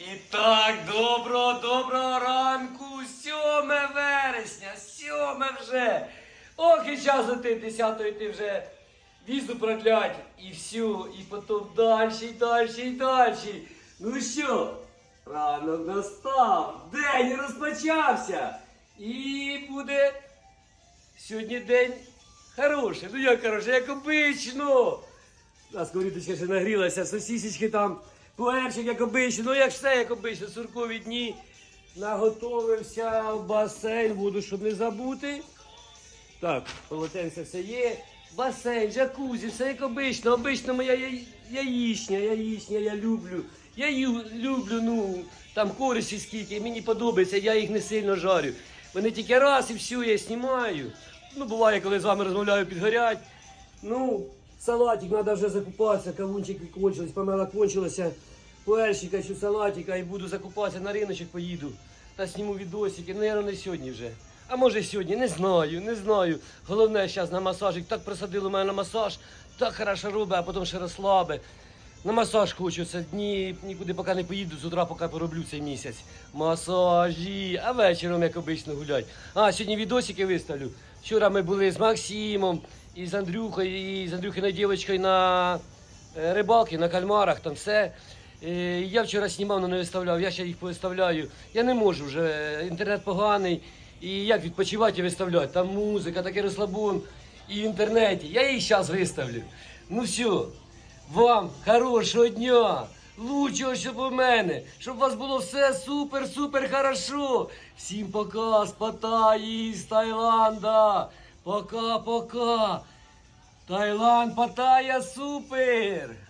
І так, доброго, доброго ранку, 7 вересня, 7 вже. Ох, і час летить, 10 йти вже візу продлять, і всю, і потім далі, і далі, і далі. Ну що, ранок настав, день розпочався. І буде сьогодні день хороший. Ну як хороший, як обично. А сковорідочка ще нагрілася, сосісечки там, пуерчик, як обично, ну як все, як обично, суркові дні. Наготовився в басейн, воду, щоб не забути. Так, полотенце все є. Басейн, джакузі, все як обично. Обично моя я- яєчня, яєчня, я люблю. Я ю, люблю, ну, там користі скільки, мені подобається, я їх не сильно жарю. Вони тільки раз і все, я знімаю. Ну, буває, коли з вами розмовляю, підгорять. Ну, салатик треба вже закупатися, кавунчики кончились, помела кончилася. Першика, що салатика і буду закупатися на риночок поїду. Та зніму відосики, ну, не сьогодні вже. А може сьогодні, не знаю, не знаю. Головне, зараз на масажик так присадили мене на масаж, так хорошо робить, а потім ще розслабе. На масаж хочу, це дні нікуди поки не поїду, з утра поки пороблю цей місяць. Масажі, а вечором, як обично, гулять. А, сьогодні відосики виставлю. Вчора ми були з Максимом, і з Андрюхою, і з Андрюхиною дівчинкою на е, рибалки, на кальмарах, там все. Е, Я вчора знімав, але не виставляв, я ще їх повиставляю. Я не можу вже, інтернет поганий. І як відпочивати і виставляти? Там музика, такий розслабон і в інтернеті. Я їх зараз виставлю. Ну все, вам хорошого дня! Лучшого, щоб у мене, щоб у вас було все супер-супер хорошо. Всім пока з Паттайі, з Таїланда. Пока-пока. Таїланд, Паттайя, супер!